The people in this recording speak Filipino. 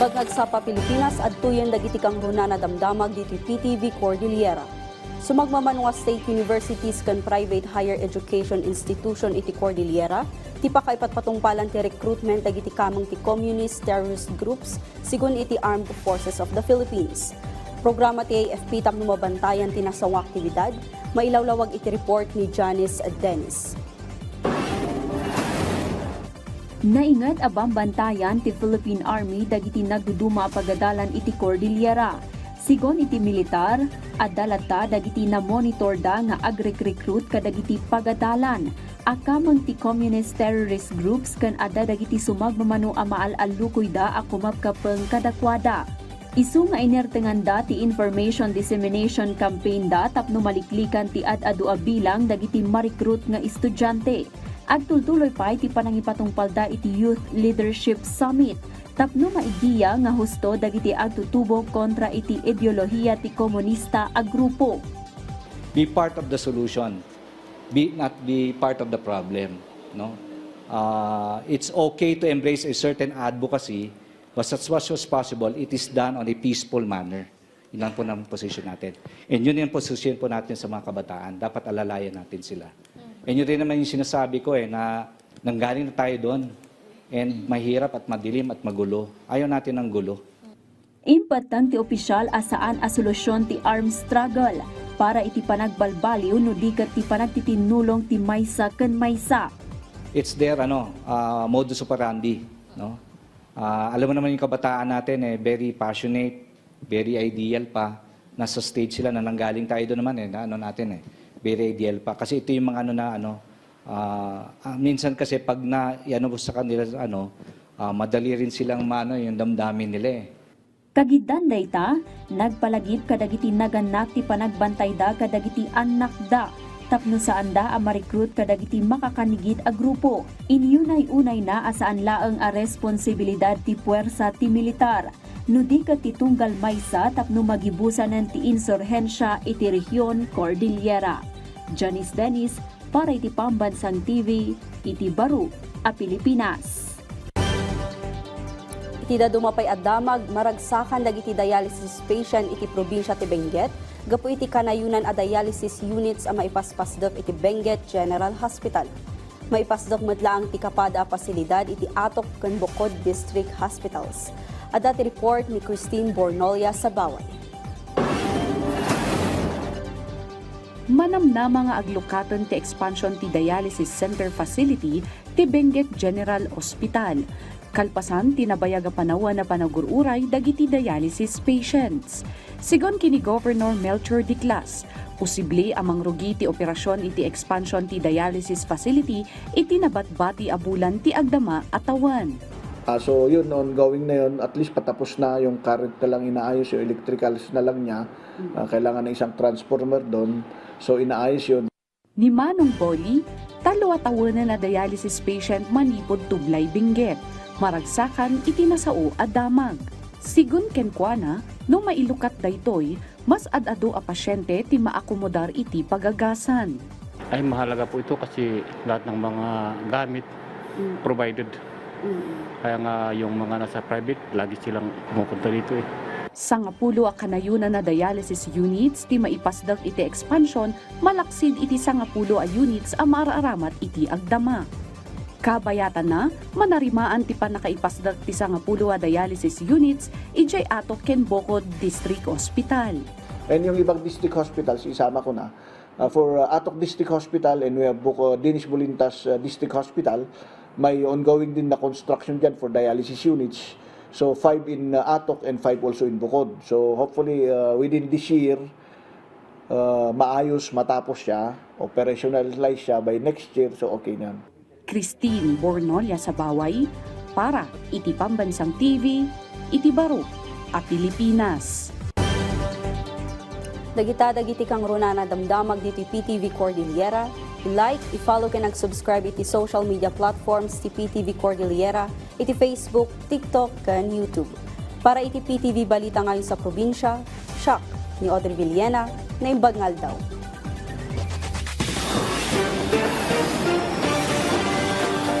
Bagag sa Pilipinas at tuyen dagiti kang na damdamag diti PTV Cordillera. Sumagmaman nga state universities kan private higher education institution iti Cordillera, ti pakaipat patungpalan ti recruitment dagiti kamang ti communist terrorist groups sigun iti Armed Forces of the Philippines. Programa ti AFP tapno mabantayan ti nasawang aktibidad, mailawlawag iti report ni Janice Dennis. Naingat abang bantayan ti Philippine Army dagiti nagduduma pagadalan iti Cordillera. Sigon iti militar, adalata dagiti na monitor da nga agrek-recruit kadagiti pagadalan. Akamang ti communist terrorist groups kan ada dagiti sumagmamano a maal-alukoy da a kumapkapeng kadakwada. Isu nga inertengan da ti information dissemination campaign da tapno maliklikan ti ad-adu a bilang dagiti ma-recruit nga estudyante. Agtultuloy pa iti panangipatungpalda iti Youth Leadership Summit. Tapno maidiya nga husto dagiti agtutubo kontra iti ideolohiya ti komunista a grupo. be part of the solution, be not be part of the problem. No, uh, it's okay to embrace a certain advocacy, but as much as possible, it is done on a peaceful manner. Yun lang po ng position natin. And yun yung position po natin sa mga kabataan. Dapat alalayan natin sila. And yun rin naman yung sinasabi ko eh, na nanggaling na tayo doon. And mahirap at madilim at magulo. Ayaw natin ng gulo. Impatang ti opisyal asaan a solusyon ti armed struggle para iti panagbalbaliw no di kat ti panagtitinulong ti maysa ken maysa. it's their ano uh, modus operandi no Ah, alam mo naman yung kabataan natin eh very passionate very ideal pa nasa stage sila na nanggaling tayo doon naman eh na ano natin eh ideal pa kasi ito yung mga ano na ano ah, ah, minsan kasi pag na ano sa kanila ano ah, madali rin silang mano yung damdamin nila eh Kagidan dayta, nagpalagip kadagiti naganak ti panagbantay da kadagiti anak da. Tapno saan da a ma-recruit kadagiti makakanigid a grupo. Inyunay-unay na asaan laeng a responsibilidad ti puwersa ti militar. No di ka ti tunggal maysa tapno magibusanan ti insurhensya iti rehiyon Cordillera. Janice Dennis para iti Pambansang TV, iti Baro, a Pilipinas. Iti dumapay addamag maragsakan dagiti dialysis patient iti probinsya ti Benguet, gapu iti kanayunan a dialysis units a maipaspasdok iti Benguet General Hospital. Maipasdok metlaang ti kapada pasilidad iti Atok ken Bukod District Hospitals. Ada ti report ni Christine Bornolia sa Baway. Manam na mga aglukaton ti expansion ti dialysis center facility ti Benguet General Hospital. Kalpasan tinabayag a panawan na panagururay dagiti dialysis patients. Sigon kini Governor Melchor Diclas, posible amang rugi ti operasyon iti expansion ti dialysis facility iti nabatbati a bulan ti agdama atawan. Ah, so yun, ongoing na yun, at least patapos na yung current na lang inaayos, yung electricals na lang niya. Ah, kailangan ng isang transformer doon. So inaayos yun. Ni Manong Boli, talo tawanan na dialysis patient manipod tublay binggit. Maragsakan iti nasao a damag. Sigun kenkwana, no mailukat daytoy, mas adado a pasyente ti maakomodar iti pagagasan. Ay mahalaga po ito kasi lahat ng mga gamit provided. Kaya nga yung mga nasa private, lagi silang pumupunta dito eh. Sangapulo a kanayunan na dialysis units ti maipasdag iti expansion, malaksid iti sangapulo a units a maraaramat iti agdama. Kabayatan na, manarimaan ti panakaipasdag ti sangapulo a dialysis units, ijay ato ken Bocod District Hospital. And yung ibang district hospitals, isama ko na. Ah, for ah, Atok District Hospital and we have Buko, Dinis Bulintas ah, District Hospital, may ongoing din na construction dyan for dialysis units. So five in ah, Atok and five also in Bukod. So hopefully ah, within this year, ah, maayos matapos siya, operationalize siya by next year, so okay na. Christine Bornolia sa Baway para iti Pambansang TV, iti Baro, a Pilipinas. Dagita dagiti kang runa na damdamag dito PTV Cordillera. I-like, i-follow ka nag-subscribe iti social media platforms ti PTV Cordillera, iti Facebook, TikTok, kan YouTube. Para iti PTV Balita ngayon sa probinsya, Shock ni Audrey Villena na imbagngal daw.